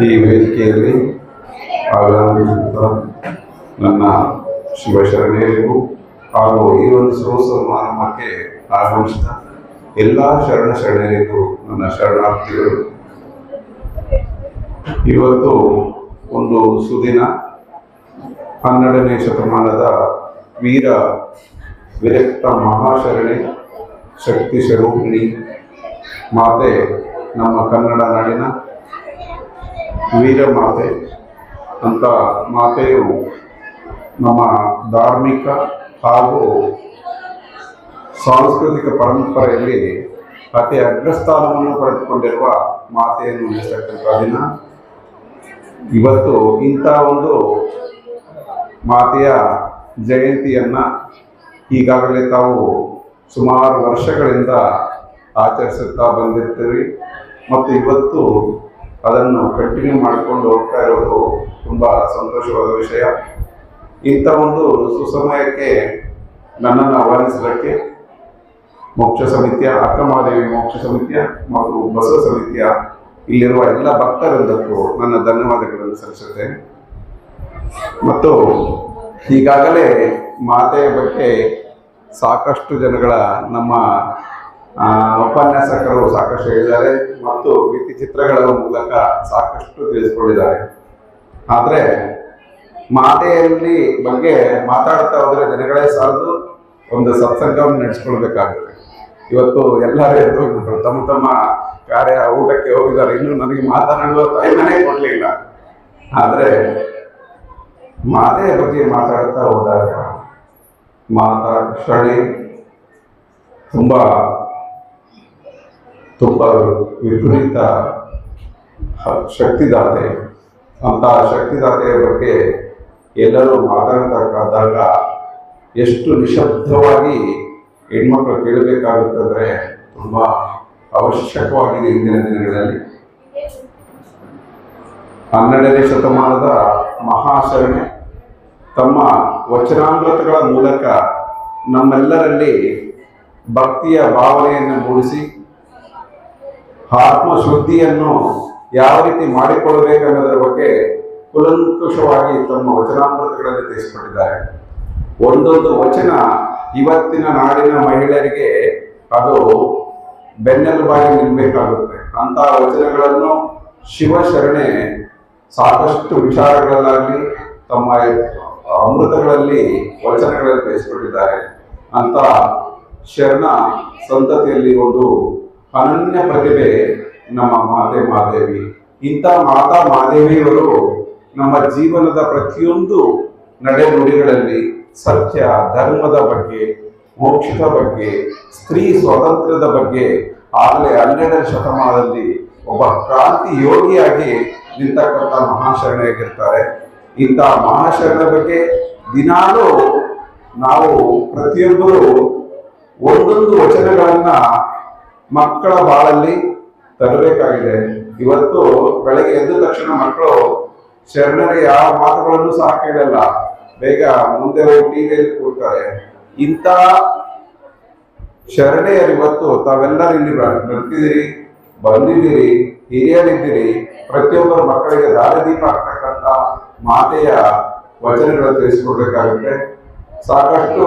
ಈ ವೇದಿಕೆಯಲ್ಲಿ ಆಗಮಿಸುತ್ತಾ ನನ್ನ ಶಿವಶರಣೆಯರಿಗೂ ಹಾಗೂ ಈ ಒಂದು ಶಿವ ಸಮಾರಂಭಕ್ಕೆ ಆಗಮಿಸಿದ ಎಲ್ಲ ಶರಣ ಶರಣರಿಗೂ ನನ್ನ ಶರಣಾರ್ಥಿಗಳು. ಇವತ್ತು ಒಂದು ಸುದಿನ ಹನ್ನೆರಡನೇ ಶತಮಾನದ ವೀರ ವಿರಕ್ತ ಮಹಾಶರಣೆ ಶಕ್ತಿ ಸ್ವರೂಪಿಣಿ ಮಾತೆ ನಮ್ಮ ಕನ್ನಡ ನಾಡಿನ ವೀರ ಮಾತೆ ಅಂತ ಮಾತೆಯು ನಮ್ಮ ಧಾರ್ಮಿಕ ಹಾಗೂ ಸಾಂಸ್ಕೃತಿಕ ಪರಂಪರೆಯಲ್ಲಿ ಅತಿ ಅಗ್ರಸ್ಥಾನವನ್ನು ಪಡೆದುಕೊಂಡಿರುವ ಮಾತೆಯನ್ನು ನೆನೆಸ್ತಕ್ಕಂಥ ದಿನ. ಇವತ್ತು ಇಂಥ ಒಂದು ಮಾತೆಯ ಜಯಂತಿಯನ್ನು ಈಗಾಗಲೇ ತಾವು ಸುಮಾರು ವರ್ಷಗಳಿಂದ ಆಚರಿಸುತ್ತಾ ಬಂದಿರ್ತೀವಿ. ಮತ್ತು ಇವತ್ತು ಅದನ್ನು ಕಂಟಿನ್ಯೂ ಮಾಡಿಕೊಂಡು ಹೋಗ್ತಾ ಇರೋದು ತುಂಬ ಸಂತೋಷವಾದ ವಿಷಯ. ಇಂಥ ಒಂದು ಸುಸಮಯಕ್ಕೆ ನನ್ನನ್ನು ಆಹ್ವಾನಿಸಲಿಕ್ಕೆ ಮೋಕ್ಷ ಸಮಿತಿಯ, ಅಕ್ಕಮಹಾದೇವಿ ಮೋಕ್ಷ ಸಮಿತಿಯ ಮತ್ತು ಬಸವ ಸಮಿತಿಯ ಇಲ್ಲಿರುವ ಎಲ್ಲ ಭಕ್ತರಿಂದಕ್ಕೂ ನನ್ನ ಧನ್ಯವಾದಗಳನ್ನು ಸಲ್ಲಿಸುತ್ತೇನೆ. ಮತ್ತು ಈಗಾಗಲೇ ಮಾತೆಯ ಬಗ್ಗೆ ಸಾಕಷ್ಟು ಜನಗಳ ನಮ್ಮ ಉಪನ್ಯಾಸಕರು ಸಾಕಷ್ಟು ಹೇಳಿದ್ದಾರೆ ಮತ್ತು ವ್ಯಕ್ತಿ ಚಿತ್ರಗಳ ಮೂಲಕ ಸಾಕಷ್ಟು ತಿಳಿಸ್ಕೊಂಡಿದ್ದಾರೆ. ಆದರೆ, ಮಾತೆಯಲ್ಲಿ ಬಗ್ಗೆ ಮಾತಾಡ್ತಾ ಹೋದರೆ ದಿನಗಳೇ ಸಾಲದು ಒಂದು ಸತ್ಸಂಗವನ್ನು ನಡೆಸ್ಕೊಳ್ಬೇಕಾಗುತ್ತೆ. ಇವತ್ತು ಎಲ್ಲರೂ ಎದ್ದು ತಮ್ಮ ತಮ್ಮ ಕಾರ್ಯ, ಊಟಕ್ಕೆ ಹೋಗಿದ್ದಾರೆ. ಇನ್ನು ನನಗೆ ಮಾತನಾಡುವ ಟೈಮನೇ ಕೊಡ್ಲಿಲ್ಲ. ಆದರೆ ಮಾತೆಯ ಬಗ್ಗೆ ಮಾತಾಡ್ತಾ ಹೋದಾಗ ಮಾತಾ ತುಂಬಾ ತುಂಬ ತುಂಬ ವಿಪರೀತ ಶಕ್ತಿದಾತೆ. ಅಂತ ಶಕ್ತಿದಾತೆಯ ಬಗ್ಗೆ ಎಲ್ಲರೂ ಮಾತಾಡತಕ್ಕಾದಾಗ ಎಷ್ಟು ನಿಶಬ್ದವಾಗಿ ಹೆಣ್ಮಕ್ಳು ಕೇಳಬೇಕಾಗುತ್ತಂದ್ರೆ ತುಂಬ ಅವಶ್ಯಕವಾಗಿದೆ ಇಂದಿನ ದಿನಗಳಲ್ಲಿ. ಹನ್ನೆರಡನೇ ಶತಮಾನದ ಮಹಾಶರಣೆ ತಮ್ಮ ವಚನಾಮೃತಗಳ ಮೂಲಕ ನಮ್ಮೆಲ್ಲರಲ್ಲಿ ಭಕ್ತಿಯ ಭಾವನೆಯನ್ನು ಮೂಡಿಸಿ ಆತ್ಮಶುದ್ಧಿಯನ್ನು ಯಾವ ರೀತಿ ಮಾಡಿಕೊಳ್ಳಬೇಕನ್ನೋದರ ಬಗ್ಗೆ ಕುಲಂಕುಷವಾಗಿ ತಮ್ಮ ವಚನಾಮೃತಗಳಲ್ಲಿ ತಿಳಿಸಿಕೊಟ್ಟಿದ್ದಾರೆ. ಒಂದೊಂದು ವಚನ ಇವತ್ತಿನ ನಾಡಿನ ಮಹಿಳೆಯರಿಗೆ ಅದು ಬೆನ್ನೆಲುಬಾಗಿ ನಿಲ್ಬೇಕಾಗುತ್ತೆ. ಅಂತಹ ವಚನಗಳನ್ನು ಶಿವಶರಣೆ ಸಾಕಷ್ಟು ವಿಚಾರಗಳಲ್ಲಾಗಲಿ ತಮ್ಮ ಅಮೃತಗಳಲ್ಲಿ ವಚನಗಳಲ್ಲಿ ತಿಳಿಸಿಕೊಟ್ಟಿದ್ದಾರೆ. ಅಂತ ಶರಣ ಸಂತತಿಯಲ್ಲಿ ಒಂದು ಅನನ್ಯ ಪ್ರತಿಭೆ ನಮ್ಮ ಮಾತೆ ಮಾದೇವಿ. ಇಂಥ ಮಾತಾ ಮಾದೇವಿಯವರು ನಮ್ಮ ಜೀವನದ ಪ್ರತಿಯೊಂದು ನಡೆನುಡಿಗಳಲ್ಲಿ ಸತ್ಯ, ಧರ್ಮದ ಬಗ್ಗೆ, ಮೋಕ್ಷದ ಬಗ್ಗೆ, ಸ್ತ್ರೀ ಸ್ವಾತಂತ್ರ್ಯದ ಬಗ್ಗೆ, ಆಗಲೇ ಹನ್ನೆರಡನೇ ಶತಮಾನದಲ್ಲಿ ಒಬ್ಬ ಕ್ರಾಂತಿ ಯೋಗಿಯಾಗಿ ನಿಂತಕ್ಕಂಥ ಮಹಾಶರಣೆಯಾಗಿರ್ತಾರೆ. ಇಂಥ ಮಹಾಶರಣ ಬಗ್ಗೆ ದಿನಾಲೂ ನಾವು ಪ್ರತಿಯೊಬ್ಬರು ಒಂದೊಂದು ವಚನಗಳನ್ನ ಮಕ್ಕಳ ಬಾಳಲ್ಲಿ ತರಬೇಕಾಗಿದೆ. ಇವತ್ತು ಬೆಳಗ್ಗೆ ಎದ್ದ ತಕ್ಷಣ ಮಕ್ಕಳು ಶರಣರಿಗೆ ಯಾವ ಮಾತುಗಳನ್ನು ಸಹ ಕೇಳಲ್ಲ. ಬೇಗ ಮುಂದೆ ಟಿವಿಯಲ್ಲಿ ಕೂಡ್ತಾರೆ. ಇಂಥ ಶರಣೆಯರು ಇವತ್ತು ತಾವೆಲ್ಲರೂ ಇಲ್ಲಿ ಬರ್ತಿದ್ದೀರಿ, ಬಂದಿದ್ದೀರಿ, ಹಿರಿಯರಿದ್ದೀರಿ. ಪ್ರತಿಯೊಬ್ಬರ ಮಕ್ಕಳಿಗೆ ದಾರದೀಪ ಆಗ್ತಕ್ಕಂಥ ಮಾತೆಯ ವಚನಗಳು ತಿಳಿಸ್ಕೊಡ್ಬೇಕಾಗುತ್ತೆ. ಸಾಕಷ್ಟು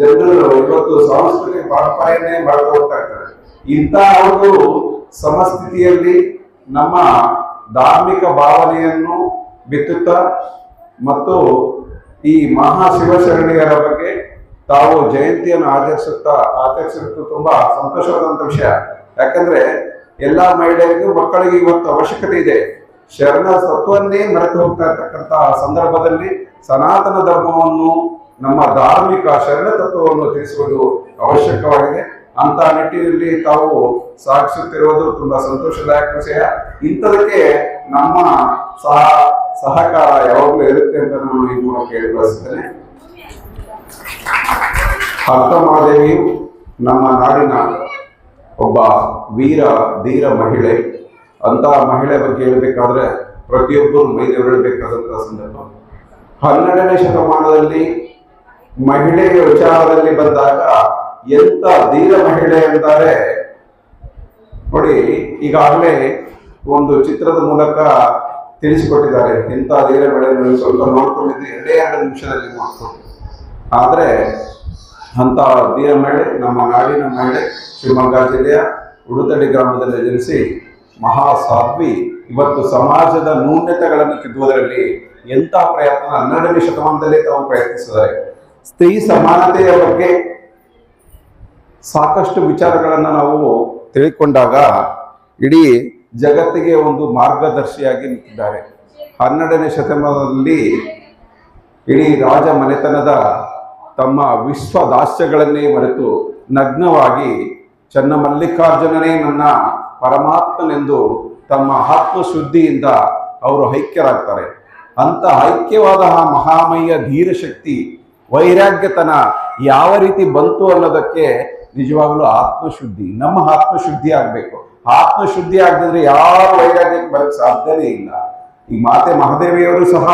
ಜನರು ಇವತ್ತು ಸಾಂಸ್ಕೃತಿಕ ಪರಂಪರೆಯನ್ನೇ ಮರೆತು ಹೋಗ್ತಾ ಇರ್ತಾರೆ ಇಂಥ ಒಂದು ಸಮಸ್ಥಿತಿಯಲ್ಲಿ ನಮ್ಮ ಧಾರ್ಮಿಕ ಭಾವನೆಯನ್ನು ಬಿತ್ತುತ್ತಾ ಮತ್ತು ಈ ಮಹಾ ಶಿವಶರಣಿಯರ ಬಗ್ಗೆ ತಾವು ಜಯಂತಿಯನ್ನು ಆಚರಿಸುತ್ತಾ ಆಚರಿಸುತ್ತಾ ತುಂಬಾ ಸಂತೋಷವಾದಂಥ ವಿಷಯ. ಯಾಕಂದ್ರೆ ಎಲ್ಲ ಮಹಿಳೆಯರಿಗೂ ಮಕ್ಕಳಿಗೆ ಇವತ್ತು ಅವಶ್ಯಕತೆ ಇದೆ. ಶರಣ ಸತ್ವನ್ನೇ ಮರೆತು ಹೋಗ್ತಾ ಇರ್ತಕ್ಕಂಥ ಸಂದರ್ಭದಲ್ಲಿ ಸನಾತನ ಧರ್ಮವನ್ನು ನಮ್ಮ ಧಾರ್ಮಿಕ ಶರಣ ತತ್ವವನ್ನು ತಿಳಿಸುವುದು ಅವಶ್ಯಕವಾಗಿದೆ. ಅಂತ ನಿಟ್ಟಿನಲ್ಲಿ ತಾವು ಸಾಗಿಸುತ್ತಿರುವುದು ತುಂಬಾ ಸಂತೋಷದಾಯಕ ವಿಷಯ. ಇಂಥದಕ್ಕೆ ನಮ್ಮ ಸಹ ಸಹಕಾರ ಯಾವಾಗಲೂ ಇರುತ್ತೆ ಅಂತ ನಾನು ಈ ಮೂಲಕ ಹೇಳಿ ಬಯಸ್ತೇನೆ ನಮ್ಮ ನಾಡಿನ ಒಬ್ಬ ವೀರ, ಧೀರ ಮಹಿಳೆ. ಅಂತ ಮಹಿಳೆ ಬಗ್ಗೆ ಹೇಳಬೇಕಾದ್ರೆ ಪ್ರತಿಯೊಬ್ಬರು ಮೈದೇವರಬೇಕಾದಂತಹ ಸಂದರ್ಭ. ಹನ್ನೆರಡನೇ ಶತಮಾನದಲ್ಲಿ ಮಹಿಳೆಯ ವಿಚಾರದಲ್ಲಿ ಬಂದಾಗ ಎಂತ ಧೀರ ಮಹಿಳೆ ಅಂತಾರೆ? ನೋಡಿ, ಈಗಾಗಲೇ ಒಂದು ಚಿತ್ರದ ಮೂಲಕ ತಿಳಿಸಿಕೊಟ್ಟಿದ್ದಾರೆ. ಇಂಥ ಧೀರ ಮಹಿಳೆ ಸ್ವಲ್ಪ ನೋಡ್ಕೊಂಡಿದ್ದು ಎರಡೇ ಎರಡು ನಿಮಿಷದಲ್ಲಿ ಮಾಡ್ಕೊಂಡು ಆದರೆ ಅಂತ ಧೀರ ಮಹಿಳೆ, ನಮ್ಮ ನಾಡಿನ ಮಹಿಳೆ, ಶಿವಮೊಗ್ಗ ಜಿಲ್ಲೆಯ ಉಡುತಡಿ ಗ್ರಾಮದಲ್ಲಿ ಜನಿಸಿ ಮಹಾ ಸಾಧ್ವಿ ಇವತ್ತು ಸಮಾಜದ ನ್ಯೂನ್ಯತೆಗಳನ್ನು ಕಿತ್ತುವುದರಲ್ಲಿ ಎಂಥ ಪ್ರಯತ್ನ? ಹನ್ನೆರಡನೇ ಶತಮಾನದಲ್ಲಿ ತಾವು ಪ್ರಯತ್ನಿಸಿದ್ದಾರೆ. ಸ್ತ್ರೀ ಸಮಾನತೆಯ ಬಗ್ಗೆ ಸಾಕಷ್ಟು ವಿಚಾರಗಳನ್ನು ನಾವು ತಿಳಿದುಕೊಂಡಾಗ ಇಡೀ ಜಗತ್ತಿಗೆ ಒಂದು ಮಾರ್ಗದರ್ಶಿಯಾಗಿ ನಿಂತಿದ್ದಾರೆ. ಹನ್ನೆರಡನೇ ಶತಮಾನದಲ್ಲಿ ಇಡೀ ರಾಜ ಮನೆತನದ ತಮ್ಮ ವಿಶ್ವ ದಾಸ್ಯಗಳನ್ನೇ ಮರೆತು ನಗ್ನವಾಗಿ ಚನ್ನಮಲ್ಲಿಕಾರ್ಜುನನೇ ನನ್ನ ಪರಮಾತ್ಮನೆಂದು ತಮ್ಮ ಆತ್ಮಶುದ್ಧಿಯಿಂದ ಅವರು ಐಕ್ಯರಾಗ್ತಾರೆ. ಅಂತ ಐಕ್ಯವಾದ ಆ ಮಹಾಮಯ್ಯ ಧೀರಶಕ್ತಿ ವೈರಾಗ್ಯತನ ಯಾವ ರೀತಿ ಬಂತು ಅನ್ನೋದಕ್ಕೆ ನಿಜವಾಗ್ಲೂ ಆತ್ಮಶುದ್ಧಿ, ನಮ್ಮ ಆತ್ಮಶುದ್ಧಿ ಆಗಬೇಕು. ಆತ್ಮಶುದ್ಧಿ ಆಗದಿದ್ರೆ ಯಾರು ವೈರಾಗ್ಯಕ್ಕೆ ಬರೋಕ್ಕೆ ಸಾಧ್ಯನೇ ಇಲ್ಲ. ಈ ಮಾತೆ ಮಹಾದೇವಿಯವರು ಸಹ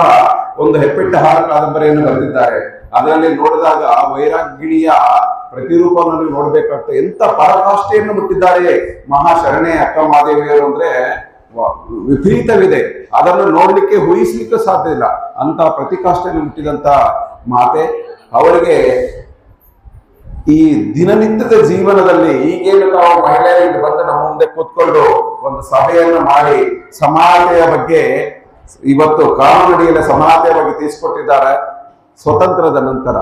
ಒಂದು ಹೆಪ್ಪೆಟ್ಟ ಹಾರ ಕಾದಂಬರಿಯನ್ನು ಬರೆದಿದ್ದಾರೆ. ಅದರಲ್ಲಿ ನೋಡಿದಾಗ ವೈರಾಗ್ಯಣಿಯ ಪ್ರತಿರೂಪವನ್ನು ನೋಡ್ಬೇಕಾಗ್ತದೆ ಎಂತ ಪರಾಕಾಷ್ಠೆಯನ್ನು ಮುಟ್ಟಿದ್ದಾರೆ ಮಹಾಶರಣೆ ಅಕ್ಕ ಮಹಾದೇವಿಯವರು ಅಂದ್ರೆ ವಿಪರೀತವಿದೆ. ಅದನ್ನು ನೋಡ್ಲಿಕ್ಕೆ ಊಹಿಸ್ಲಿಕ್ಕೆ ಸಾಧ್ಯ ಇಲ್ಲ. ಅಂತ ಪ್ರತಿಕಾಷ್ಠೆಯನ್ನು ಮುಟ್ಟಿದಂತ ಮಾತೆ ಅವರಿಗೆ ಈ ದಿನನಿತ್ಯದ ಜೀವನದಲ್ಲಿ ಈಗೇನು ನಾವು ಮಹಿಳೆಯರಿಗೆ ಬಂದು ನಮ್ಮ ಮುಂದೆ ಕೂತ್ಕೊಂಡು ಒಂದು ಸಭೆಯನ್ನು ಮಾಡಿ ಸಮಾನತೆಯ ಬಗ್ಗೆ ಇವತ್ತು ಕಾನೂನಡಿಯಲ್ಲಿ ಸಮಾನತೆಯ ಬಗ್ಗೆ ತಿಳಿಸ್ಕೊಟ್ಟಿದ್ದಾರೆ. ಸ್ವತಂತ್ರದ ನಂತರ,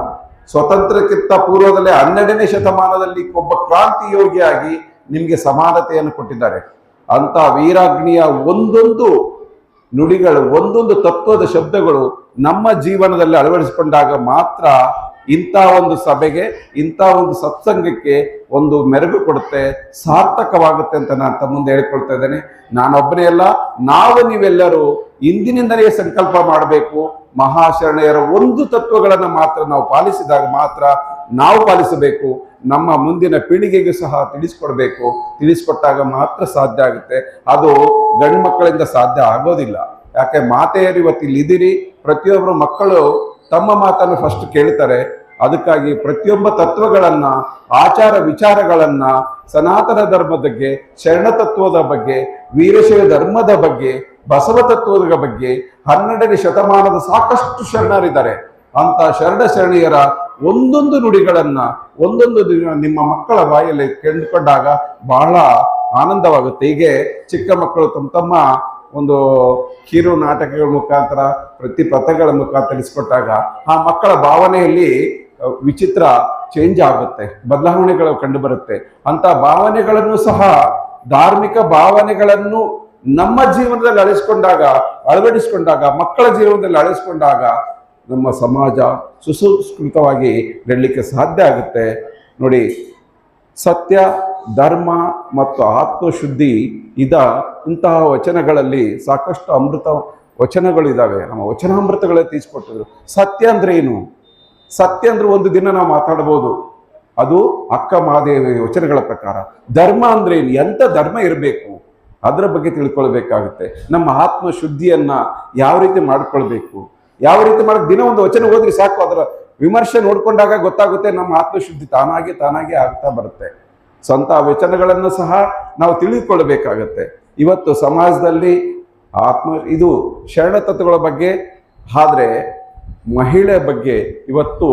ಸ್ವತಂತ್ರಕ್ಕಿಂತ ಪೂರ್ವದಲ್ಲೇ ಹನ್ನೆರಡನೇ ಶತಮಾನದಲ್ಲಿ ಒಬ್ಬ ಕ್ರಾಂತಿ ಯೋಗಿಯಾಗಿ ನಿಮಗೆ ಸಮಾನತೆಯನ್ನು ಕೊಟ್ಟಿದ್ದಾರೆ. ಅಂತ ವೀರಾಗ್ನಿಯ ಒಂದೊಂದು ನುಡಿಗಳು, ಒಂದೊಂದು ತತ್ವದ ಶಬ್ದಗಳು ನಮ್ಮ ಜೀವನದಲ್ಲಿ ಅಳವಡಿಸಿಕೊಂಡಾಗ ಮಾತ್ರ ಇಂಥ ಒಂದು ಸಭೆಗೆ, ಇಂಥ ಒಂದು ಸತ್ಸಂಗಕ್ಕೆ ಒಂದು ಮೆರುಗು ಕೊಡುತ್ತೆ, ಸಾರ್ಥಕವಾಗುತ್ತೆ ಅಂತ ನಾನು ತಮ್ಮ ಮುಂದೆ ಹೇಳಿಕೊಳ್ತಾ ಇದ್ದೇನೆ. ನಾನೊಬ್ಬನೇ ಅಲ್ಲ, ನಾವು ನೀವೆಲ್ಲರೂ ಇಂದಿನಿಂದಲೇ ಸಂಕಲ್ಪ ಮಾಡಬೇಕು. ಮಹಾಶರಣೆಯರ ಒಂದು ತತ್ವಗಳನ್ನು ಮಾತ್ರ ನಾವು ಪಾಲಿಸಿದಾಗ ಮಾತ್ರ ನಾವು ಪಾಲಿಸಬೇಕು. ನಮ್ಮ ಮುಂದಿನ ಪೀಳಿಗೆಗೂ ಸಹ ತಿಳಿಸ್ಕೊಡ್ಬೇಕು. ತಿಳಿಸ್ಕೊಟ್ಟಾಗ ಮಾತ್ರ ಸಾಧ್ಯ ಆಗುತ್ತೆ. ಅದು ಗಂಡು ಮಕ್ಕಳಿಂದ ಸಾಧ್ಯ ಆಗೋದಿಲ್ಲ. ಯಾಕೆ, ಮಾತೆಯರು ಇವತ್ತು ಇಲ್ಲಿ ಇದ್ದೀರಿ ಪ್ರತಿಯೊಬ್ಬರು ಮಕ್ಕಳು ತಮ್ಮ ಮಾತನ್ನು ಫಸ್ಟ್ ಕೇಳ್ತಾರೆ. ಅದಕ್ಕಾಗಿ ಪ್ರತಿಯೊಬ್ಬ ತತ್ವಗಳನ್ನ, ಆಚಾರ ವಿಚಾರಗಳನ್ನ, ಸನಾತನ ಧರ್ಮದ ಬಗ್ಗೆ, ಶರಣ ತತ್ವದ ಬಗ್ಗೆ, ವೀರಶೈವ ಧರ್ಮದ ಬಗ್ಗೆ, ಬಸವ ತತ್ವದ ಬಗ್ಗೆ ಹನ್ನೆರಡನೇ ಶತಮಾನದ ಸಾಕಷ್ಟು ಶರಣರಿದ್ದಾರೆ. ಅಂತ ಶರಣ ಶರಣೀಯರ ಒಂದೊಂದು ನುಡಿಗಳನ್ನ, ಒಂದೊಂದು ದಿನ ನಿಮ್ಮ ಮಕ್ಕಳ ಬಾಯಲ್ಲಿ ಕೇಳಿಕೊಂಡಾಗ ಬಹಳ ಆನಂದವಾಗುತ್ತೆ. ಹೀಗೆ ಚಿಕ್ಕ ಮಕ್ಕಳು ತಮ್ಮ ತಮ್ಮ ಒಂದು ಕಿರು ನಾಟಕಗಳ ಮುಖಾಂತರ ಪ್ರತಿ ಪಥಗಳ ಮುಖಾಂತರ ತಿಳಿಸ್ಕೊಟ್ಟಾಗ ಆ ಮಕ್ಕಳ ಭಾವನೆಯಲ್ಲಿ ವಿಚಿತ್ರ ಚೇಂಜ್ ಆಗುತ್ತೆ, ಬದಲಾವಣೆಗಳು ಕಂಡು ಬರುತ್ತೆ ಅಂತ ಭಾವನೆಗಳನ್ನು ಸಹ, ಧಾರ್ಮಿಕ ಭಾವನೆಗಳನ್ನು ನಮ್ಮ ಜೀವನದಲ್ಲಿ ಅಳಿಸ್ಕೊಂಡಾಗ, ಅಳವಡಿಸಿಕೊಂಡಾಗ, ಮಕ್ಕಳ ಜೀವನದಲ್ಲಿ ಅಳಿಸ್ಕೊಂಡಾಗ ನಮ್ಮ ಸಮಾಜ ಸುಸಂಸ್ಕೃತವಾಗಿ ನಡಲಿಕ್ಕೆ ಸಾಧ್ಯ ಆಗುತ್ತೆ. ನೋಡಿ, ಸತ್ಯ ಧರ್ಮ ಮತ್ತು ಆತ್ಮಶುದ್ಧಿ ಇದ ಇಂತಹ ವಚನಗಳಲ್ಲಿ ಸಾಕಷ್ಟು ಅಮೃತ ವಚನಗಳು ಇದ್ದಾವೆ ನಮ್ಮ ವಚನಾಮೃತಗಳೇ ತೀಸ್ಕೊಟ್ಟಿದ್ರು ಸತ್ಯ ಅಂದ್ರೆ ಏನು? ಸತ್ಯ ಅಂದ್ರೆ ಒಂದು ದಿನ ನಾವು ಮಾತಾಡ್ಬೋದು. ಅದು ಅಕ್ಕ ಮಹಾದೇವಿ ವಚನಗಳ ಪ್ರಕಾರ. ಧರ್ಮ ಅಂದ್ರೆ ಏನು? ಎಂತ ಧರ್ಮ ಇರಬೇಕು? ಅದರ ಬಗ್ಗೆ ತಿಳ್ಕೊಳ್ಬೇಕಾಗುತ್ತೆ. ನಮ್ಮ ಆತ್ಮ ಶುದ್ಧಿಯನ್ನ ಯಾವ ರೀತಿ ಮಾಡ್ಕೊಳ್ಬೇಕು? ಯಾವ ರೀತಿ ಮಾಡಿ ದಿನ ಒಂದು ವಚನ ಓದ್ರಿ ಸಾಕು. ಅದರ ವಿಮರ್ಶೆ ನೋಡ್ಕೊಂಡಾಗ ಗೊತ್ತಾಗುತ್ತೆ ನಮ್ಮ ಆತ್ಮಶುದ್ಧಿ ತಾನಾಗಿ ತಾನಾಗಿ ಆಗ್ತಾ ಬರುತ್ತೆ. ಸ್ವಂತ ವಚನಗಳನ್ನು ಸಹ ನಾವು ತಿಳಿದುಕೊಳ್ಳಬೇಕಾಗತ್ತೆ. ಇವತ್ತು ಸಮಾಜದಲ್ಲಿ ಆತ್ಮ, ಇದು ಶರಣ ತತ್ವಗಳ ಬಗ್ಗೆ, ಆದರೆ ಮಹಿಳೆ ಬಗ್ಗೆ ಇವತ್ತು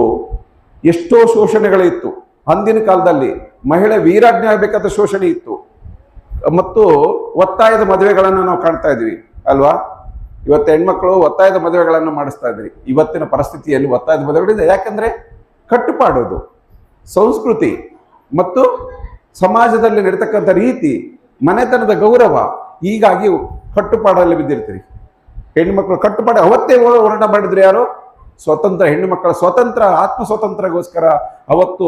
ಎಷ್ಟೋ ಶೋಷಣೆಗಳಿತ್ತು ಅಂದಿನ ಕಾಲದಲ್ಲಿ ಮಹಿಳೆ ವೀರಾಜ್ಞೆ ಆಗಬೇಕಾದ ಶೋಷಣೆ ಇತ್ತು. ಮತ್ತು ಒತ್ತಾಯದ ಮದುವೆಗಳನ್ನು ನಾವು ಕಾಣ್ತಾ ಇದ್ವಿ, ಅಲ್ವಾ? ಇವತ್ತು ಹೆಣ್ಮಕ್ಳು ಒತ್ತಾಯದ ಮದುವೆಗಳನ್ನು ಮಾಡಿಸ್ತಾ ಇದ್ರಿ. ಇವತ್ತಿನ ಪರಿಸ್ಥಿತಿಯಲ್ಲಿ ಒತ್ತಾಯದ ಮದುವೆಗಳಿದೆ. ಯಾಕಂದ್ರೆ ಕಟ್ಟುಪಾಡೋದು. ಸಂಸ್ಕೃತಿ ಮತ್ತು ಸಮಾಜದಲ್ಲಿ ನಡೀತಕ್ಕಂಥ ರೀತಿ, ಮನೆತನದ ಗೌರವ, ಹೀಗಾಗಿ ಕಟ್ಟುಪಾಡಲ್ಲಿ ಬಿದ್ದಿರ್ತೀರಿ. ಹೆಣ್ಣುಮಕ್ಕಳು ಕಟ್ಟುಪಾಡು, ಅವತ್ತೇ ಹೋರಾಟ ಮಾಡಿದ್ರು ಯಾರು? ಸ್ವತಂತ್ರ ಹೆಣ್ಣು ಮಕ್ಕಳ ಸ್ವತಂತ್ರ ಆತ್ಮ ಸ್ವತಂತ್ರಗೋಸ್ಕರ ಅವತ್ತು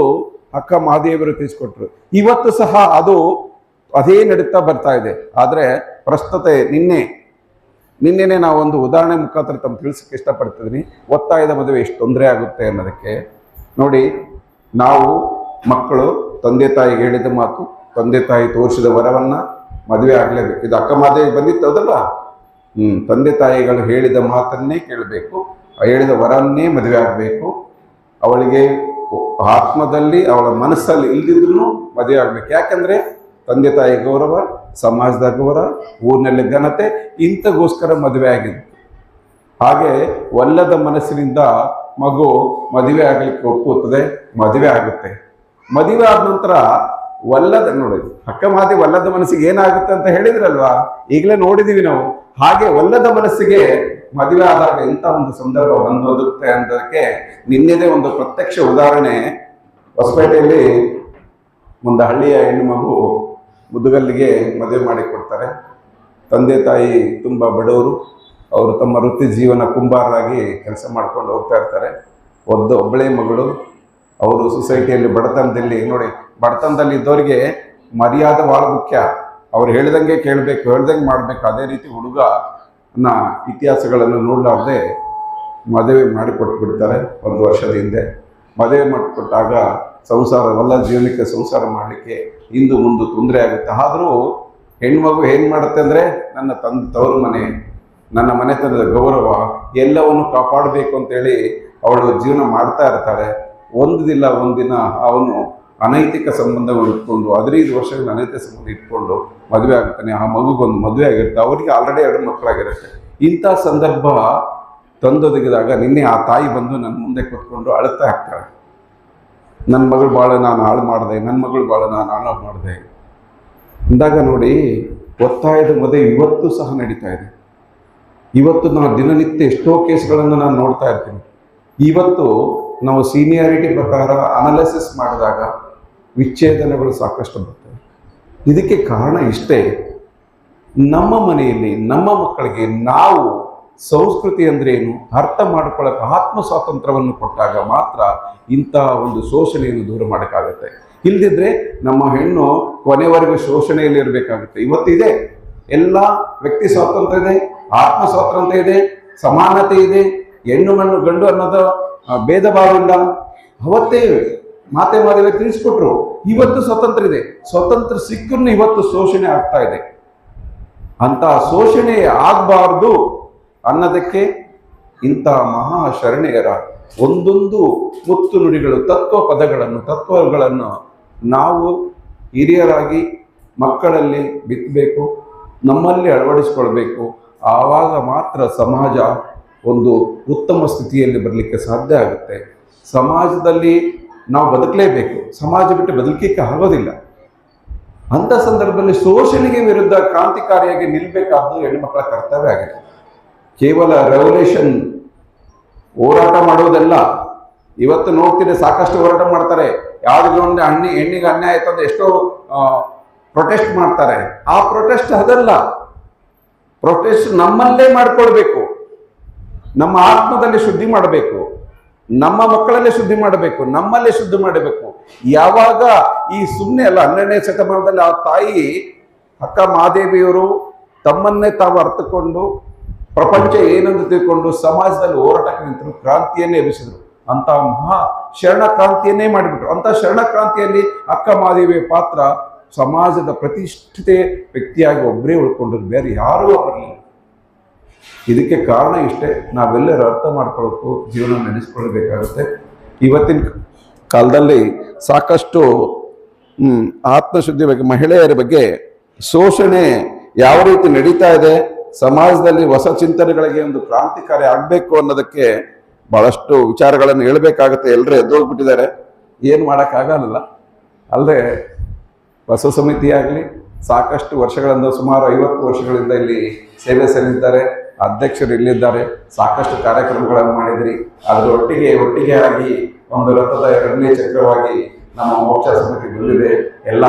ಅಕ್ಕ ಮಹಾದೇವರು ತಿಳಿಸ್ಕೊಟ್ರು. ಇವತ್ತು ಸಹ ಅದು ಅದೇ ನಡೀತಾ ಬರ್ತಾ ಇದೆ. ಆದರೆ ಪ್ರಸ್ತುತ ನಿನ್ನೆ, ನಿನ್ನೆನೆ ನಾವು ಒಂದು ಉದಾಹರಣೆ ಮುಖಾಂತರ ತಮ್ಮ ತಿಳಿಸಕ್ಕೆ ಇಷ್ಟಪಡ್ತಿದ್ದೀನಿ. ಒತ್ತಾಯದ ಮದುವೆ ಎಷ್ಟು ತೊಂದರೆ ಆಗುತ್ತೆ ಅನ್ನೋದಕ್ಕೆ. ನೋಡಿ, ನಾವು ಮಕ್ಕಳು, ತಂದೆ ತಾಯಿ ಹೇಳಿದ ಮಾತು, ತಂದೆ ತಾಯಿ ತೋರಿಸಿದ ವರವನ್ನ ಮದುವೆ ಆಗಲೇಬೇಕು. ಇದು ಅಕ್ಕ ಮಾದೇವಿ ಬಂದಿತ್ತು ಹೌದಲ್ಲ ಹ್ಮ್, ತಂದೆ ತಾಯಿಗಳು ಹೇಳಿದ ಮಾತನ್ನೇ ಕೇಳಬೇಕು ಹೇಳಿದ ವರನ್ನೇ ಮದುವೆ ಆಗಬೇಕು. ಅವಳಿಗೆ ಆತ್ಮದಲ್ಲಿ, ಅವಳ ಮನಸ್ಸಲ್ಲಿ ಇಲ್ದಿದ್ರು ಮದುವೆ ಆಗ್ಬೇಕು. ಯಾಕಂದ್ರೆ ತಂದೆ ತಾಯಿ ಗೌರವ, ಸಮಾಜದ ಗೌರವ, ಊರಿನಲ್ಲಿ ಘನತೆ, ಇಂಥಗೋಸ್ಕರ ಮದುವೆ ಆಗಿದ್ದು. ಹಾಗೆ ಒಲ್ಲದ ಮನಸ್ಸಿನಿಂದ ಮಗು ಮದುವೆ ಆಗಲಿಕ್ಕೆ ಒಪ್ಪುತ್ತದೆ, ಮದುವೆ ಆಗುತ್ತೆ. ಮದುವೆ ಆದ ನಂತರ ಒಲ್ಲದ, ನೋಡಿ ಅಕ್ಕ ಮಾತಿ ಒಲ್ಲದ ಮನಸ್ಸಿಗೆ ಏನಾಗುತ್ತೆ ಅಂತ ಹೇಳಿದ್ರಲ್ವಾ? ಈಗಲೇ ನೋಡಿದೀವಿ ನಾವು. ಹಾಗೆ ಒಲ್ಲದ ಮನಸ್ಸಿಗೆ ಮದುವೆ ಆದಾಗ ಎಂತ ಒಂದು ಸಂದರ್ಭ ಬಂದೋದುತ್ತೆ ಅನ್ನೋದಕ್ಕೆ ನಿನ್ನೆದೇ ಒಂದು ಪ್ರತ್ಯಕ್ಷ ಉದಾಹರಣೆ. ಹೊಸಪೇಟೆಯಲ್ಲಿ ಒಂದು ಹಳ್ಳಿಯ ಹೆಣ್ಣು ಮಗು ಮುದುಗಲ್ಲಿಗೆ ಮದುವೆ ಮಾಡಿ ಕೊಡ್ತಾರೆ ತಂದೆ ತಾಯಿ ತುಂಬ ಬಡವರು. ಅವರು ತಮ್ಮ ವೃತ್ತಿ ಜೀವನ ಕುಂಬಾರರಾಗಿ ಕೆಲಸ ಮಾಡ್ಕೊಂಡು ಹೋಗ್ತಾ ಇರ್ತಾರೆ. ಒದ್ದು ಒಬ್ಬಳೇ ಮಗಳು. ಅವರು ಸೊಸೈಟಿಯಲ್ಲಿ ಬಡತನದಲ್ಲಿ, ನೋಡಿ, ಬಡತನದಲ್ಲಿ ಇದ್ದವರಿಗೆ ಮರ್ಯಾದೆ ಭಾಳ ಮುಖ್ಯ. ಅವ್ರು ಹೇಳ್ದಂಗೆ ಕೇಳಬೇಕು, ಹೇಳ್ದಂಗೆ ಮಾಡಬೇಕು. ಅದೇ ರೀತಿ ಹುಡುಗ ನ ಇತಿಹಾಸಗಳನ್ನು ನೋಡಲಾರ್ದೆ ಮದುವೆ ಮಾಡಿಕೊಟ್ಟು ಬಿಡ್ತಾರೆ ಒಂದು ವರ್ಷದ ಹಿಂದೆ. ಮದುವೆ ಮಾಡಿಕೊಟ್ಟಾಗ ಸಂಸಾರ ಎಲ್ಲ ಜೀವನಕ್ಕೆ ಸಂಸಾರ ಮಾಡಲಿಕ್ಕೆ ಇಂದು ಮುಂದೆ ತೊಂದರೆ ಆಗುತ್ತೆ. ಆದರೂ ಹೆಣ್ಮಗು ಏನು ಮಾಡುತ್ತೆ ಅಂದರೆ, ನನ್ನ ತಂದೆ ತವರು ಮನೆ, ನನ್ನ ಮನೆತನದ ಗೌರವ ಎಲ್ಲವನ್ನು ಕಾಪಾಡಬೇಕು ಅಂತೇಳಿ ಅವಳು ಜೀವನ ಮಾಡ್ತಾ ಇರ್ತಾಳೆ. ಒಂದು ದಿನ ಒಂದಿನ ಅವನು ಅನೈತಿಕ ಸಂಬಂಧಗಳು ಇಟ್ಕೊಂಡು, ಹದಿನೈದು ವರ್ಷಗಳ ಅನೈತಿಕ ಸಂಬಂಧ ಇಟ್ಕೊಂಡು ಮದುವೆ ಆಗ್ತಾನೆ. ಆ ಮಗುಗೊಂದು ಮದುವೆ ಆಗಿರುತ್ತೆ. ಅವರಿಗೆ ಆಲ್ರೆಡಿ ಎರಡು ಮಕ್ಕಳಾಗಿರುತ್ತೆ. ಇಂಥ ಸಂದರ್ಭ ತಂದೊದಗಿದಾಗ ನಿನ್ನೆ ಆ ತಾಯಿ ಬಂದು ನನ್ನ ಮುಂದೆ ಕೂತ್ಕೊಂಡು ಅಳ್ತಾ ಹಾಕ್ತಾಳೆ ನನ್ನ ಮಗಳು ಭಾಳ ನಾನು ಹಾಳು ಮಾಡಿದೆ. ನನ್ನ ಮಗಳು ಭಾಳ ನಾನು ಹಾಳು ಮಾಡಿದೆ. ಅಂದಾಗ ನೋಡಿ, ಒತ್ತಾಯದ ಮದುವೆ ಇವತ್ತು ಸಹ ನಡೀತಾ ಇದೆ. ಇವತ್ತು ನಾನು ದಿನನಿತ್ಯ ಎಷ್ಟೋ ಕೇಸ್ಗಳನ್ನು ನಾನು ನೋಡ್ತಾ ಇರ್ತೀನಿ. ಇವತ್ತು ನಾವು ಸೀನಿಯಾರಿಟಿ ಪ್ರಕಾರ ಅನಾಲಿಸಿಸ್ ಮಾಡಿದಾಗ ವಿಚ್ಛೇದನಗಳು ಸಾಕಷ್ಟು ಬರ್ತವೆ. ಇದಕ್ಕೆ ಕಾರಣ ಇಷ್ಟೇ, ನಮ್ಮ ಮನೆಯಲ್ಲಿ ನಮ್ಮ ಮಕ್ಕಳಿಗೆ ನಾವು ಸಂಸ್ಕೃತಿ ಅಂದ್ರೆ ಏನು, ಅರ್ಥ ಮಾಡ್ಕೊಳ್ಳೋಕೆ ಆತ್ಮ ಸ್ವಾತಂತ್ರ್ಯವನ್ನು ಕೊಟ್ಟಾಗ ಮಾತ್ರ ಇಂಥ ಒಂದು ಶೋಷಣೆಯನ್ನು ದೂರ ಮಾಡೋಕ್ಕಾಗತ್ತೆ. ಇಲ್ದಿದ್ರೆ ನಮ್ಮ ಹೆಣ್ಣು ಕೊನೆವರೆಗೂ ಶೋಷಣೆಯಲ್ಲಿ ಇರಬೇಕಾಗುತ್ತೆ. ಇವತ್ತಿದೆ ಎಲ್ಲ ವ್ಯಕ್ತಿ ಸ್ವಾತಂತ್ರ್ಯ ಇದೆ, ಆತ್ಮ ಸ್ವಾತಂತ್ರ್ಯ ಇದೆ, ಸಮಾನತೆ ಇದೆ, ಹೆಣ್ಣು ಮಣ್ಣು ಗಂಡು ಅನ್ನೋದು ಭೇದ ಇಲ್ಲ ಅವತ್ತೇ ಮಾತೆ ಮಾದೇವಿ ತಿಳಿಸ್ಕೊಟ್ರು. ಇವತ್ತು ಸ್ವತಂತ್ರ ಇದೆ. ಸ್ವತಂತ್ರ ಸಿಕ್ಕನ್ನು ಇವತ್ತು ಶೋಷಣೆ ಆಗ್ತಾ ಇದೆ. ಅಂತ ಶೋಷಣೆ ಆಗಬಾರ್ದು ಅನ್ನೋದಕ್ಕೆ ಇಂಥ ಮಹಾ ಶರಣೆಯರ ಒಂದೊಂದು ಮುತ್ತು ನುಡಿಗಳು, ತತ್ವ ಪದಗಳನ್ನು, ತತ್ವಗಳನ್ನು ನಾವು ಹಿರಿಯರಾಗಿ ಮಕ್ಕಳಲ್ಲಿ ಬಿತ್ತಬೇಕು, ನಮ್ಮಲ್ಲಿ ಅಳವಡಿಸ್ಕೊಳ್ಬೇಕು. ಆವಾಗ ಮಾತ್ರ ಸಮಾಜ ಒಂದು ಉತ್ತಮ ಸ್ಥಿತಿಯಲ್ಲಿ ಬರಲಿಕ್ಕೆ ಸಾಧ್ಯ ಆಗುತ್ತೆ. ಸಮಾಜದಲ್ಲಿ ನಾವು ಬದುಕಲೇಬೇಕು. ಸಮಾಜ ಬಿಟ್ಟು ಬದುಕಲಿಕ್ಕೆ ಆಗೋದಿಲ್ಲ. ಅಂಥ ಸಂದರ್ಭದಲ್ಲಿ ಶೋಷಣೆಗೆ ವಿರುದ್ಧ ಕ್ರಾಂತಿಕಾರಿಯಾಗಿ ನಿಲ್ಬೇಕಾದ್ದು ಹೆಣ್ಣುಮಕ್ಕಳ ಕರ್ತವ್ಯ ಆಗಿದೆ. ಕೇವಲ ರೆವಲ್ಯೂಷನ್ ಹೋರಾಟ ಮಾಡುವುದಲ್ಲ. ಇವತ್ತು ನೋಡ್ತೀನಿ ಸಾಕಷ್ಟು ಹೋರಾಟ ಮಾಡ್ತಾರೆ. ಯಾವ್ದಿಗೆ ಒಂದು ಹಣ್ಣಿ, ಹೆಣ್ಣಿಗೆ ಅನ್ಯಾಯ ಆಯ್ತು ಅಂದ್ರೆ ಎಷ್ಟೋ ಪ್ರೊಟೆಸ್ಟ್ ಮಾಡ್ತಾರೆ. ಆ ಪ್ರೊಟೆಸ್ಟ್ ಅದಲ್ಲ. ಪ್ರೊಟೆಸ್ಟ್ ನಮ್ಮಲ್ಲೇ ಮಾಡ್ಕೊಳ್ಬೇಕು. ನಮ್ಮ ಆತ್ಮದಲ್ಲಿ ಶುದ್ಧಿ ಮಾಡಬೇಕು. ನಮ್ಮ ಮಕ್ಕಳಲ್ಲೇ ಶುದ್ಧಿ ಮಾಡಬೇಕು. ನಮ್ಮಲ್ಲೇ ಶುದ್ಧಿ ಮಾಡಬೇಕು. ಯಾವಾಗ ಈ ಸುಮ್ಮನೆ ಅಲ್ಲ, ಹನ್ನೆರಡನೇ ಶತಮಾನದಲ್ಲಿ ಆ ತಾಯಿ ಅಕ್ಕ ಮಹಾದೇವಿಯವರು ತಮ್ಮನ್ನೇ ತಾವು ಅರ್ಥಕೊಂಡು ಪ್ರಪಂಚ ಏನೆಂದು ತಿಳ್ಕೊಂಡು ಸಮಾಜದಲ್ಲಿ ಹೋರಾಟಕ್ಕೆ ನಿಂತರು, ಕ್ರಾಂತಿಯನ್ನೇ ಎಬ್ಬಿಸಿದ್ರು. ಅಂತ ಮಹಾ ಶರಣ ಕ್ರಾಂತಿಯನ್ನೇ ಮಾಡಿಬಿಟ್ರು. ಅಂತ ಶರಣ ಕ್ರಾಂತಿಯಲ್ಲಿ ಅಕ್ಕ ಮಹಾದೇವಿಯ ಪಾತ್ರ ಸಮಾಜದ ಪ್ರತಿಷ್ಠಿತ ವ್ಯಕ್ತಿಯಾಗಿ ಒಬ್ಬರೇ ಉಳ್ಕೊಂಡ್ರು ಬೇರೆ ಯಾರೂ ಬರಲಿಲ್ಲ ಇದಕ್ಕೆ ಕಾರಣ ಇಷ್ಟೇ, ನಾವೆಲ್ಲರೂ ಅರ್ಥ ಮಾಡ್ಕೊಳ್ಳೋಕ್ಕೂ ಜೀವನ ನಡೆಸ್ಕೊಳ್ಬೇಕಾಗುತ್ತೆ ಇವತ್ತಿನ ಕಾಲದಲ್ಲಿ ಸಾಕಷ್ಟು ಆತ್ಮಶುದ್ಧಿ ಬಗ್ಗೆ, ಮಹಿಳೆಯರ ಬಗ್ಗೆ ಶೋಷಣೆ ಯಾವ ರೀತಿ ನಡೀತಾ ಇದೆ, ಸಮಾಜದಲ್ಲಿ ಹೊಸ ಚಿಂತನೆಗಳಿಗೆ ಒಂದು ಕ್ರಾಂತಿಕಾರಿ ಆಗಬೇಕು ಅನ್ನೋದಕ್ಕೆ ಬಹಳಷ್ಟು ವಿಚಾರಗಳನ್ನು ಹೇಳಬೇಕಾಗುತ್ತೆ. ಎಲ್ಲರೂ ಎದ್ದೋಗ್ಬಿಟ್ಟಿದ್ದಾರೆ. ಏನು ಮಾಡೋಕ್ಕಾಗಲ್ಲ. ಅಲ್ಲದೆ ಹೊಸ ಸಮಿತಿ ಆಗಲಿ ಸಾಕಷ್ಟು ವರ್ಷಗಳಿಂದ, ಸುಮಾರು ಐವತ್ತು ವರ್ಷಗಳಿಂದ ಇಲ್ಲಿ ಸೇವೆ ಸಲ್ಲಿದ್ದಾರೆ. ಅಧ್ಯಕ್ಷರು ಇಲ್ಲಿದ್ದಾರೆ. ಸಾಕಷ್ಟು ಕಾರ್ಯಕ್ರಮಗಳನ್ನು ಮಾಡಿದ್ರಿ. ಅದರೊಟ್ಟಿಗೆ ಒಟ್ಟಿಗೆ ಆಗಿ ಒಂದು ರಥದ ಎರಡನೇ ಚಕ್ರವಾಗಿ ನಮ್ಮ ಮೋಕ್ಷ ಸಮಿತಿ ಬಂದಿದೆ. ಎಲ್ಲ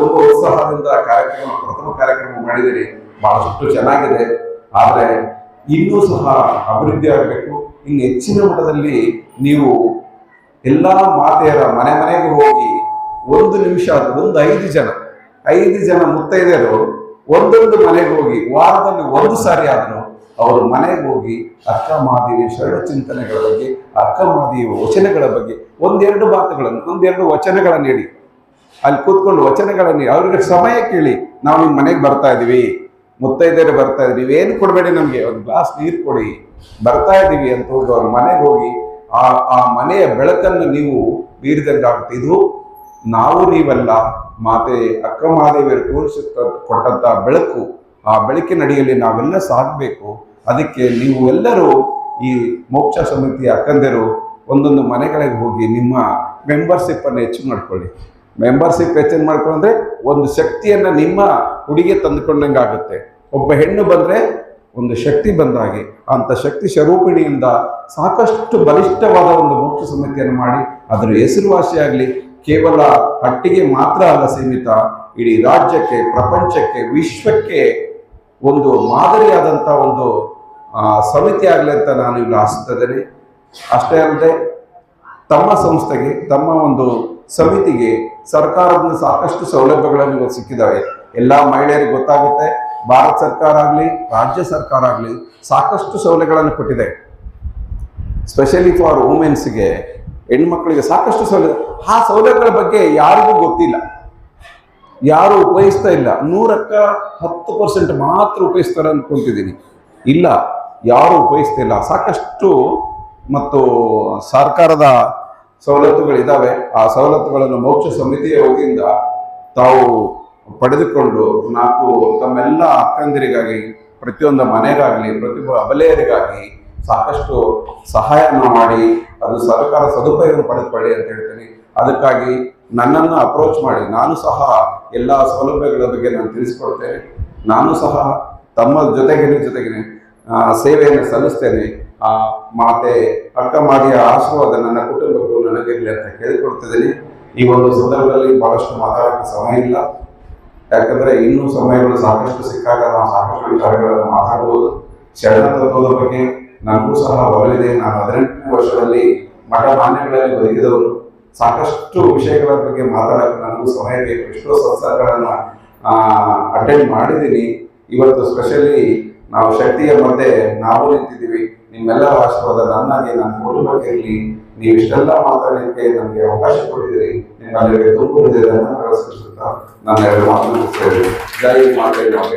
ತುಂಬ ಉತ್ಸಾಹದಿಂದ ಕಾರ್ಯಕ್ರಮ, ಪ್ರಥಮ ಕಾರ್ಯಕ್ರಮ ಮಾಡಿದಿರಿ. ಬಹಳಷ್ಟು ಚೆನ್ನಾಗಿದೆ. ಆದರೆ ಇನ್ನೂ ಸಹ ಅಭಿವೃದ್ಧಿ ಆಗಬೇಕು. ಇನ್ನು ಹೆಚ್ಚಿನ ಮಟ್ಟದಲ್ಲಿ ನೀವು ಎಲ್ಲ ಮಾತೆಯರ ಮನೆ ಮನೆಗೆ ಹೋಗಿ ಒಂದು ನಿಮಿಷ, ಒಂದು ಐದು ಜನ ಐದು ಜನ ಮುತ್ತೈದೆಯರು ಒಂದೊಂದು ಮನೆಗೆ ಹೋಗಿ ವಾರದಲ್ಲಿ ಒಂದು ಸಾರಿ ಆದರೂ ಅವರು ಮನೆಗೆ ಹೋಗಿ ಅಕ್ಕ ಮಹಾದೇವಿ ಶರಣ ಚಿಂತನೆಗಳ ಬಗ್ಗೆ ಅಕ್ಕ ಮಹಾದೇವಿ ವಚನಗಳ ಬಗ್ಗೆ ಒಂದೆರಡು ಮಾತುಗಳನ್ನು, ಒಂದೆರಡು ವಚನಗಳನ್ನು ಹೇಳಿ ಅಲ್ಲಿ ಕೂತ್ಕೊಂಡು ವಚನಗಳನ್ನು ಅವ್ರಿಗೆ ಸಮಯ ಕೇಳಿ, ನಾವು ನಿಮ್ಮ ಮನೆಗೆ ಬರ್ತಾ ಇದ್ದೀವಿ. ಮುತ್ತೈದೆಯರು ಬರ್ತಾ ಇದ್ದೀವಿ ಏನು ಕೊಡಬೇಡಿ ನಮಗೆ? ಒಂದು ಗ್ಲಾಸ್ ನೀರು ಕೊಡಿ. ಬರ್ತಾ ಇದ್ದೀವಿ ಅಂತ ಹೋಗಿ ಅವ್ರ ಮನೆಗೆ ಹೋಗಿ, ಆ ಆ ಮನೆಯ ಬೆಳಕನ್ನು ನೀವು ಬೀರಿದಂಗಾಗುತ್ತೆ. ಇದು ನಾವು ನೀವಲ್ಲ, ಮಾತೆ ಅಕ್ಕ ಮಹಾದೇವಿಯರು ತೋರಿಸುತ್ತ ಕೊಟ್ಟಂತ ಬೆಳಕು. ಆ ಬೆಳಕಿನಡಿಯಲ್ಲಿ ನಾವೆಲ್ಲ ಸಾಗಬೇಕು ಅದಕ್ಕೆ ನೀವು ಎಲ್ಲರೂ ಈ ಮೋಕ್ಷ ಸಮಿತಿಯ ಅಕ್ಕಂದಿರು ಒಂದೊಂದು ಮನೆಗಳಿಗೆ ಹೋಗಿ ನಿಮ್ಮ ಮೆಂಬರ್ಶಿಪ್ ಅನ್ನು ಹೆಚ್ಚು ಮಾಡ್ಕೊಳ್ಳಿ. ಮೆಂಬರ್ಶಿಪ್ ಹೆಚ್ಚಿನ ಮಾಡ್ಕೊಂಡ್ರೆ ಒಂದು ಶಕ್ತಿಯನ್ನ ನಿಮ್ಮ ಹುಡುಗಿ ತಂದುಕೊಂಡಂಗೆ ಆಗುತ್ತೆ. ಒಬ್ಬ ಹೆಣ್ಣು ಬಂದ್ರೆ ಒಂದು ಶಕ್ತಿ ಬಂದಾಗಿ. ಅಂಥ ಶಕ್ತಿ ಸ್ವರೂಪಿಣಿಯಿಂದ ಸಾಕಷ್ಟು ಬಲಿಷ್ಠವಾದ ಒಂದು ಮೋಕ್ಷ ಸಮಿತಿಯನ್ನು ಮಾಡಿ ಅದರ ಹೆಸರುವಾಸಿಯಾಗಲಿ ಕೇವಲ ಹಟ್ಟಿಗೆ ಮಾತ್ರ ಅಲ್ಲ ಸೀಮಿತ, ಇಡೀ ರಾಜ್ಯಕ್ಕೆ, ಪ್ರಪಂಚಕ್ಕೆ, ವಿಶ್ವಕ್ಕೆ ಒಂದು ಮಾದರಿಯಾದಂಥ ಒಂದು ಸಮಿತಿ ಆಗಲಿ ಅಂತ ನಾನು ಇಲ್ಲಿ ಆಶಿಸ್ತಿದ್ದೇನೆ. ಅಷ್ಟೇ ಅಲ್ಲದೆ, ತಮ್ಮ ಸಂಸ್ಥೆಗೆ, ತಮ್ಮ ಒಂದು ಸಮಿತಿಗೆ ಸರ್ಕಾರದಿಂದ ಸಾಕಷ್ಟು ಸೌಲಭ್ಯಗಳನ್ನು ಸಿಕ್ಕಿದ್ದಾವೆ ಎಲ್ಲ ಮಹಿಳೆಯರಿಗೆ ಗೊತ್ತಾಗುತ್ತೆ, ಭಾರತ ಸರ್ಕಾರ ಆಗಲಿ, ರಾಜ್ಯ ಸರ್ಕಾರ ಆಗಲಿ ಸಾಕಷ್ಟು ಸೌಲಭ್ಯಗಳನ್ನು ಕೊಟ್ಟಿದೆ. ಸ್ಪೆಷಲಿ ಫಾರ್ ವುಮೆನ್ಸ್ಗೆ ಹೆಣ್ಮಕ್ಳಿಗೆ ಸಾಕಷ್ಟು ಸೌಲಭ್ಯ, ಆ ಸೌಲಭ್ಯಗಳ ಬಗ್ಗೆ ಯಾರಿಗೂ ಗೊತ್ತಿಲ್ಲ. ಯಾರು ಉಪಯೋಗಿಸ್ತಾ ಇಲ್ಲ. ನೂರಕ್ಕ ಹತ್ತು ಪರ್ಸೆಂಟ್ ಮಾತ್ರ ಉಪಯೋಗಿಸ್ತಾರೆ ಅಂದ್ಕೊಳ್ತಿದ್ದೀನಿ ಇಲ್ಲ, ಯಾರು ಉಪಯೋಗಿಸ್ತಿಲ್ಲ ಸಾಕಷ್ಟು ಮತ್ತು ಸರ್ಕಾರದ ಸವಲತ್ತುಗಳಿದ್ದಾವೆ ಆ ಸವಲತ್ತುಗಳನ್ನು ಮೋಕ್ಷ ಸಮಿತಿಯ ವತಿಯಿಂದ ತಾವು ಪಡೆದುಕೊಂಡು ನಾಲ್ಕು ತಮ್ಮೆಲ್ಲ ಅಕ್ಕಂದಿರಿಗಾಗಿ, ಪ್ರತಿಯೊಂದು ಮನೆಗಾಗಲಿ, ಪ್ರತಿಯೊಬ್ಬ ಅಬಲೆಯರಿಗಾಗಿ ಸಾಕಷ್ಟು ಸಹಾಯವನ್ನು ಮಾಡಿ, ಅದು ಸರ್ಕಾರ ಸದುಪಯೋಗ ಪಡೆದುಕೊಳ್ಳಿ ಅಂತ ಹೇಳ್ತೀನಿ. ಅದಕ್ಕಾಗಿ ನನ್ನನ್ನು ಅಪ್ರೋಚ್ ಮಾಡಿ, ನಾನು ಸಹ ಎಲ್ಲ ಸೌಲಭ್ಯಗಳ ಬಗ್ಗೆ ನಾನು ತಿಳಿಸ್ಕೊಡ್ತೇನೆ. ನಾನು ಸಹ ತಮ್ಮ ಜೊತೆಗೇನೆ ಜೊತೆಗೇನೆ ಸೇವೆಯನ್ನು ಸಲ್ಲಿಸ್ತೇನೆ. ಆ ಮಾತೆ ಅಕ್ಕ ಮಾಡಿಯ ಆಶೀರ್ವಾದ ನನ್ನ ಕುಟುಂಬಕ್ಕೂ ನನಗಿರಲಿ ಅಂತ ಕೇಳಿಕೊಡ್ತಿದ್ದೀನಿ. ಈ ಒಂದು ಸಂದರ್ಭದಲ್ಲಿ ಬಹಳಷ್ಟು ಮಾತಾಡೋಕ್ಕೆ ಸಮಯ ಇಲ್ಲ. ಯಾಕಂದ್ರೆ ಇನ್ನೂ ಸಮಯಗಳು ಸಾಕಷ್ಟು ಸಿಕ್ಕಾಗ ನಾವು ಸಾಕಷ್ಟು ವಿಚಾರಗಳನ್ನು ಮಾತಾಡಬಹುದು ಶರಣತತ್ವದ ಬಗ್ಗೆ ನನಗೂ ಸಹ ಬರಲಿದೆ ನಾನು ಹದಿನೆಂಟನೇ ವರ್ಷದಲ್ಲಿ ಮಠ ಮಾನ್ಯಗಳಲ್ಲಿ ಬದುಕಿದವರು ಸಾಕಷ್ಟು ವಿಷಯಗಳ ಬಗ್ಗೆ ಮಾತಾಡೋಕೆ ನನಗೂ ಸಮಯ ಬೇಕು. ಎಷ್ಟೋ ಸತ್ಸಂಗಗಳನ್ನು ಅಟೆಂಡ್ ಮಾಡಿದ್ದೀನಿ. ಇವತ್ತು ಸ್ಪೆಷಲಿ ನಾವು ಶಕ್ತಿಯ ಮಧ್ಯೆ ನಾವು ನಿಂತಿದ್ದೀವಿ. ನಿಮ್ಮೆಲ್ಲರ ಆಶೀರ್ವಾದ ನನ್ನಾಗಿ ನನ್ನ ಕುಟುಂಬಕ್ಕೆ ಇರಲಿ. ನೀವು ಇಷ್ಟೆಲ್ಲ ಮಾತಾಡಲಿಕ್ಕೆ ನಮಗೆ ಅವಕಾಶ ಕೊಟ್ಟಿದ್ದೀರಿ. ನಿಮ್ಮಲ್ಲಿ ತುಂಬ ಧನ್ಯವಾದಗಳು ಸಲ್ಲಿಸುತ್ತಾ ನನ್ನ ಎರಡು ಮಾತನ್ನು. ಜೈ ಮಾತಾಡಿ ಮಾತೆ.